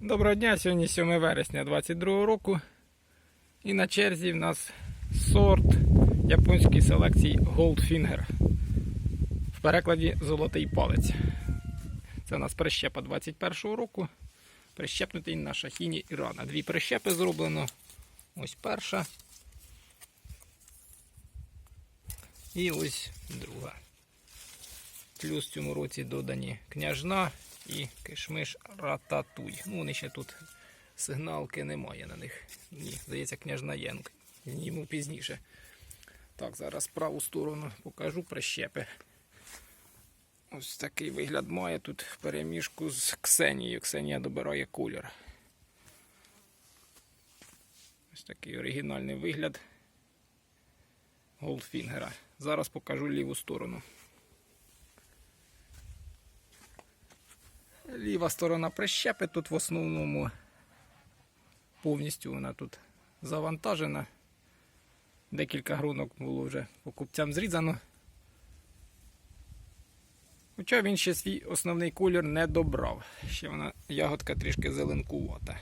Доброго дня, сьогодні 7 вересня 2022 року. І на черзі в нас сорт японської селекції Goldfinger. В перекладі Золотий палець. Це у нас прищепа 21 року. Прищепнутий на шахіні Ірана. Дві прищепи зроблено. Ось перша. І ось друга. Плюс в цьому році додані княжна і кишмиш рататуй. Ну, вони ще тут сигналки немає на них. Ні, здається, княжна єнк. Зніму пізніше. Так, зараз праву сторону покажу прищепи. Ось такий вигляд має тут в переміжку з Ксенією. Ксенія добирає колір. Ось такий оригінальний вигляд Голдфінгера. Зараз покажу ліву сторону. Ліва сторона прищепи тут в основному повністю вона тут завантажена. Декілька грунок було вже покупцям зрізано. Хоча він ще свій основний колір не добрав. Ще вона ягодка трішки зеленкувата.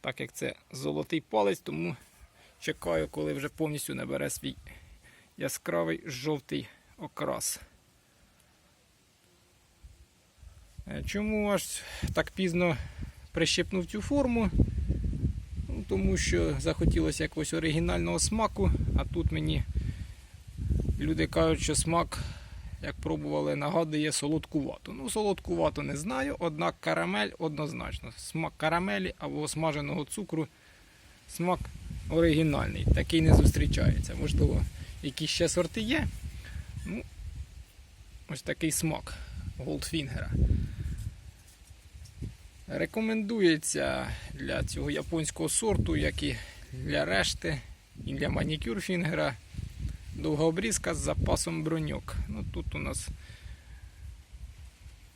Так як це золотий палець, тому чекаю, коли вже повністю набере свій яскравий жовтий окрас. Чому аж так пізно прищепнув цю форму? Ну, тому що захотілося якогось оригінального смаку, а тут мені люди кажуть, що смак, як пробували, нагадує солодкувату. Ну, солодкувату не знаю, однак карамель однозначно. Смак карамелі або смаженого цукру, смак оригінальний. Такий не зустрічається. Можливо, якісь ще сорти є. Ну, ось такий смак Голдфінгера. Рекомендується для цього японського сорту, як і для решти, і для манікюр фінгера. Довга обрізка з запасом броньок. Ну, тут у нас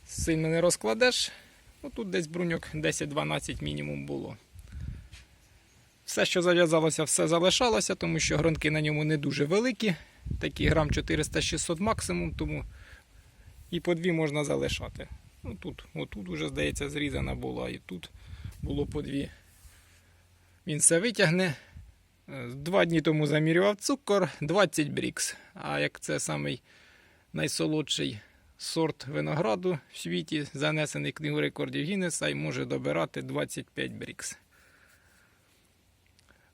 сильно не розкладеш. Ну, тут десь броньок 10-12 мінімум було. Все, що зав'язалося, все залишалося, тому що гронки на ньому не дуже великі. Такі грам 400-600 максимум, тому і по дві можна залишати. Ну, тут, отут вже, здається, зрізана була, і тут було по дві. Він все витягне. Е, Два дні тому замірював цукор 20 брікс. А як це самий найсолодший сорт винограду в світі, занесений книгу рекордів Гіннеса, і може добирати 25 брікс.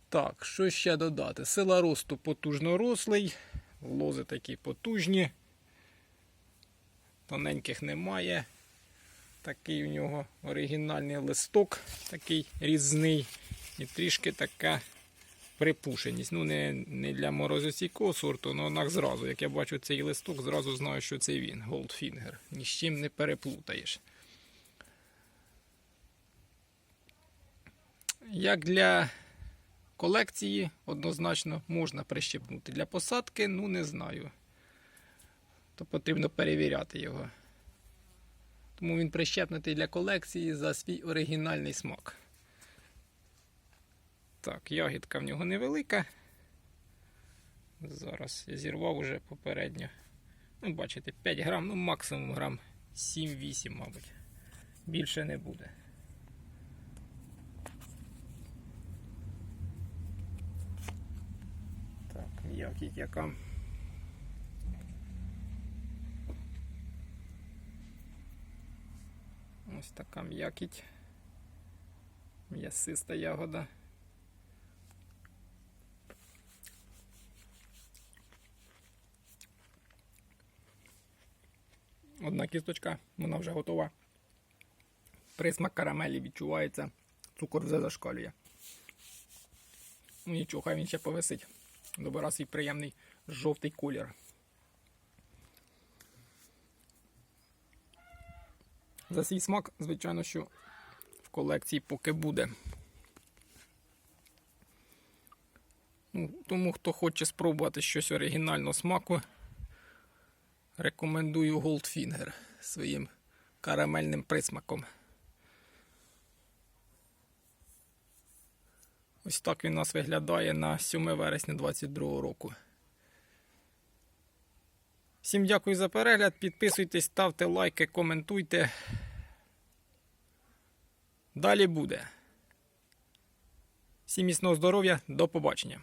Так, що ще додати? Сила росту потужно рослий, лози такі потужні, тоненьких немає. Такий у нього оригінальний листок, такий різний. І трішки така припушеність. Ну, не, не для морозостійкого сорту, але однак зразу, як я бачу цей листок, зразу знаю, що це він, Goldfinger. Ні з чим не переплутаєш. Як для колекції, однозначно можна прищепнути. Для посадки, ну не знаю. То потрібно перевіряти його. Тому він прищепнутий для колекції за свій оригінальний смак. Так, ягідка в нього невелика. Зараз я зірвав уже попередньо. Ну, бачите, 5 грам, ну максимум грам 7-8, мабуть. Більше не буде. Так, м'якіть яка. Ось така м'якіть. М'ясиста ягода. Одна кісточка, вона вже готова. Присмак карамелі відчувається, цукор вже зашкалює. Ну нічого, хай він ще повисить. Добира свій приємний жовтий колір. За свій смак, звичайно, що в колекції поки буде. Ну, тому, хто хоче спробувати щось оригінального смаку, рекомендую Goldfinger своїм карамельним присмаком. Ось так він у нас виглядає на 7 вересня 2022 року. Всім дякую за перегляд. Підписуйтесь, ставте лайки, коментуйте. Далі буде. Всім міцного здоров'я, до побачення.